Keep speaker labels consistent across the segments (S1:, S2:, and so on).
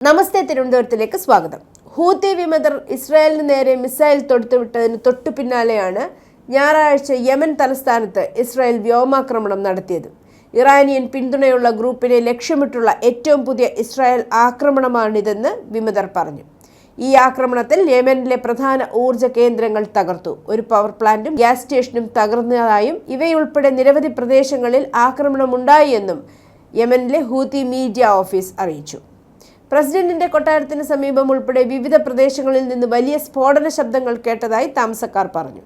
S1: നമസ്തേ തിരുവനന്തപുരത്തിലേക്ക് സ്വാഗതം. ഹൂത്തി വിമതർ ഇസ്രായേലിന് നേരെ മിസൈൽ തൊടുത്തുവിട്ടതിന് തൊട്ടു പിന്നാലെയാണ് ഞായറാഴ്ച യമൻ തലസ്ഥാനത്ത് ഇസ്രായേൽ വ്യോമാക്രമണം നടത്തിയത്. ഇറാനിയൻ പിന്തുണയുള്ള ഗ്രൂപ്പിനെ ലക്ഷ്യമിട്ടുള്ള ഏറ്റവും പുതിയ ഇസ്രായേൽ ആക്രമണമാണിതെന്ന് വിമതർ പറഞ്ഞു. ഈ ആക്രമണത്തിൽ യമനിലെ പ്രധാന ഊർജ കേന്ദ്രങ്ങൾ തകർത്തു. ഒരു പവർ പ്ലാന്റും ഗ്യാസ് സ്റ്റേഷനും തകർന്നതായും ഇവയുൾപ്പെടെ നിരവധി പ്രദേശങ്ങളിൽ ആക്രമണമുണ്ടായി എന്നും യമനിലെ ഹൂത്തി മീഡിയ ഓഫീസ് അറിയിച്ചു. പ്രസിഡന്റിന്റെ കൊട്ടാരത്തിന് സമീപം ഉൾപ്പെടെ വിവിധ പ്രദേശങ്ങളിൽ നിന്ന് വലിയ സ്ഫോടന ശബ്ദങ്ങൾ കേട്ടതായി താമസക്കാർ പറഞ്ഞു.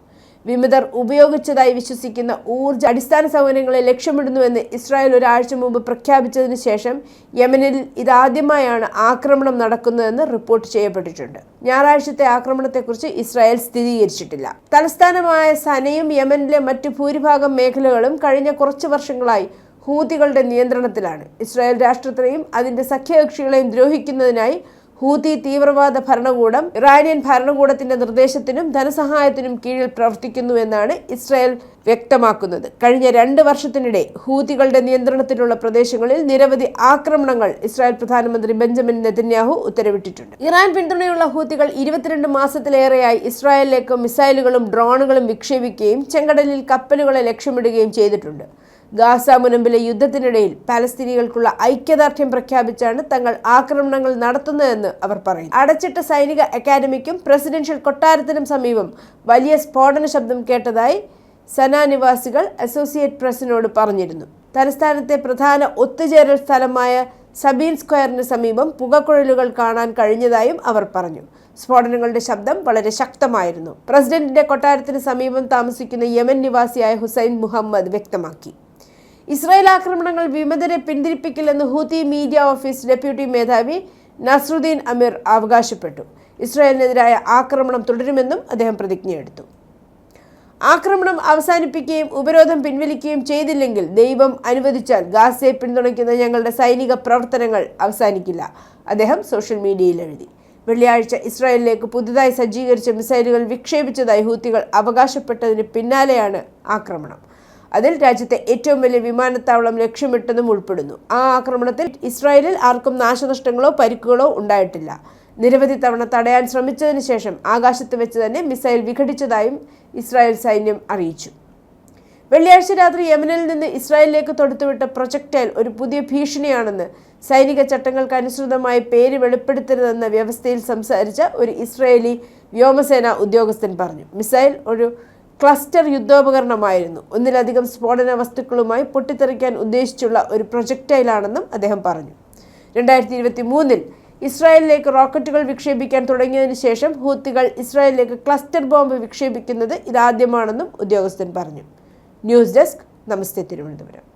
S1: വിമതർ ഉപയോഗിച്ചതായി വിശ്വസിക്കുന്ന ഊർജ അടിസ്ഥാന സൗകര്യങ്ങളെ ലക്ഷ്യമിടുന്നുവെന്ന് ഇസ്രായേൽ ഒരാഴ്ച മുമ്പ് പ്രഖ്യാപിച്ചതിന് ശേഷം യമനിൽ ഇതാദ്യമായാണ് ആക്രമണം നടക്കുന്നതെന്ന് റിപ്പോർട്ട് ചെയ്യപ്പെട്ടിട്ടുണ്ട്. ഞായറാഴ്ചത്തെ ആക്രമണത്തെക്കുറിച്ച് ഇസ്രായേൽ സ്ഥിരീകരിച്ചിട്ടില്ല. തലസ്ഥാനമായ സനയും യമനിലെ മറ്റു ഭൂരിഭാഗം മേഖലകളും കഴിഞ്ഞ കുറച്ചു വർഷങ്ങളായി ഹൂതികളുടെ നിയന്ത്രണത്തിലാണ്. ഇസ്രായേൽ രാഷ്ട്രത്തെയും അതിന്റെ സഖ്യകക്ഷികളെയും ദ്രോഹിക്കുന്നതിനായി ഹൂതി തീവ്രവാദ ഭരണകൂടം ഇറാനിയൻ ഭരണകൂടത്തിന്റെ നിർദ്ദേശത്തിനും ധനസഹായത്തിനും കീഴിൽ പ്രവർത്തിക്കുന്നു എന്നാണ് ഇസ്രായേൽ വ്യക്തമാക്കുന്നത്. കഴിഞ്ഞ രണ്ട് വർഷത്തിനിടെ ഹൂതികളുടെ നിയന്ത്രണത്തിലുള്ള പ്രദേശങ്ങളിൽ നിരവധി ആക്രമണങ്ങൾ ഇസ്രായേൽ പ്രധാനമന്ത്രി ബെഞ്ചമിൻ നെതന്യാഹു ഉത്തരവിട്ടിട്ടുണ്ട്. ഇറാൻ പിന്തുണയുള്ള ഹൂതികൾ ഇരുപത്തിരണ്ട് മാസത്തിലേറെയായി ഇസ്രായേലിലേക്ക് മിസൈലുകളും ഡ്രോണുകളും വിക്ഷേപിക്കുകയും ചെങ്കടലിൽ കപ്പലുകളെ ലക്ഷ്യമിടുകയും ചെയ്തിട്ടുണ്ട്. ഗാസ മുനമ്പിലെ യുദ്ധത്തിനിടയിൽ പാലസ്തീനികൾക്കുള്ള ഐക്യദാർഢ്യം പ്രഖ്യാപിച്ചാണ് തങ്ങൾ ആക്രമണങ്ങൾ നടത്തുന്നതെന്ന് അവർ പറയും അടച്ചിട്ട സൈനിക അക്കാദമിക്കും പ്രസിഡൻഷ്യൽ കൊട്ടാരത്തിനും സമീപം വലിയ സ്ഫോടന ശബ്ദം കേട്ടതായി സനാ നിവാസികൾ അസോസിയേറ്റ് പ്രസിനോട് പറഞ്ഞിരുന്നു. തലസ്ഥാനത്തെ പ്രധാന ഒത്തുചേരൽ സ്ഥലമായ സബീൻ സ്ക്വയറിന് സമീപം പുകക്കുഴലുകൾ കാണാൻ കഴിഞ്ഞതായും അവർ പറഞ്ഞു. സ്ഫോടനങ്ങളുടെ ശബ്ദം വളരെ ശക്തമായിരുന്നു. പ്രസിഡന്റിന്റെ കൊട്ടാരത്തിന് സമീപം താമസിക്കുന്ന യമൻ നിവാസിയായ ഹുസൈൻ മുഹമ്മദ് വ്യക്തമാക്കി. ഇസ്രായേൽ ആക്രമണങ്ങൾ വിമതരെ പിന്തിരിപ്പിക്കില്ലെന്ന് ഹൂത്തി മീഡിയ ഓഫീസ് ഡെപ്യൂട്ടി മേധാവി നസ്രുദ്ദീൻ അമീർ അവകാശപ്പെട്ടു. ഇസ്രായേലിനെതിരായ ആക്രമണം തുടരുമെന്നും അദ്ദേഹം പ്രതിജ്ഞയെടുത്തു. ആക്രമണം അവസാനിപ്പിക്കുകയും ഉപരോധം പിൻവലിക്കുകയും ചെയ്തില്ലെങ്കിൽ ദൈവം അനുവദിച്ചാൽ ഗാസയെ പിന്തുണയ്ക്കുന്ന ഞങ്ങളുടെ സൈനിക പ്രവർത്തനങ്ങൾ അവസാനിക്കില്ല അദ്ദേഹം സോഷ്യൽ മീഡിയയിൽ എഴുതി. വെള്ളിയാഴ്ച ഇസ്രായേലിലേക്ക് പുതുതായി സജ്ജീകരിച്ച മിസൈലുകൾ വിക്ഷേപിച്ചതായി ഹൂത്തികൾ അവകാശപ്പെട്ടതിന് പിന്നാലെയാണ് ആക്രമണം. അതിൽ രാജ്യത്തെ ഏറ്റവും വലിയ വിമാനത്താവളം ലക്ഷ്യമിട്ടതും ഉൾപ്പെടുന്നു. ആ ആക്രമണത്തിൽ ഇസ്രായേലിൽ ആർക്കും നാശനഷ്ടങ്ങളോ പരിക്കുകളോ ഉണ്ടായിട്ടില്ല. നിരവധി തവണ തടയാൻ ശ്രമിച്ചതിന് ശേഷം ആകാശത്ത് വെച്ച് തന്നെ മിസൈൽ വിഘടിച്ചതായും ഇസ്രായേൽ സൈന്യം അറിയിച്ചു. വെള്ളിയാഴ്ച രാത്രി യമനിൽ നിന്ന് ഇസ്രായേലിലേക്ക് തൊടുത്തുവിട്ട പ്രൊജക്ടൈൽ ഒരു പുതിയ ഭീഷണിയാണെന്ന് സൈനിക ചട്ടങ്ങൾക്ക് അനുസൃതമായി പേര് വെളിപ്പെടുത്തരുതെന്ന വ്യവസ്ഥയിൽ സംസാരിച്ച ഒരു ഇസ്രായേലി വ്യോമസേന ഉദ്യോഗസ്ഥൻ പറഞ്ഞു. മിസൈൽ ഒരു ക്ലസ്റ്റർ യുദ്ധോപകരണമായിരുന്നു. ഒന്നിലധികം സ്ഫോടന വസ്തുക്കളുമായി പൊട്ടിത്തെറിക്കാൻ ഉദ്ദേശിച്ചുള്ള ഒരു പ്രൊജക്ടൈലാണെന്നും അദ്ദേഹം പറഞ്ഞു. രണ്ടായിരത്തി ഇരുപത്തി മൂന്നിൽ ഇസ്രായേലിലേക്ക് റോക്കറ്റുകൾ വിക്ഷേപിക്കാൻ തുടങ്ങിയതിന് ശേഷം ഹൂത്തികൾ ഇസ്രായേലിലേക്ക് ക്ലസ്റ്റർ ബോംബ് വിക്ഷേപിക്കുന്നത് ഇതാദ്യമാണെന്നും ഉദ്യോഗസ്ഥൻ പറഞ്ഞു. News desk Namaste Thiruvananthapuram.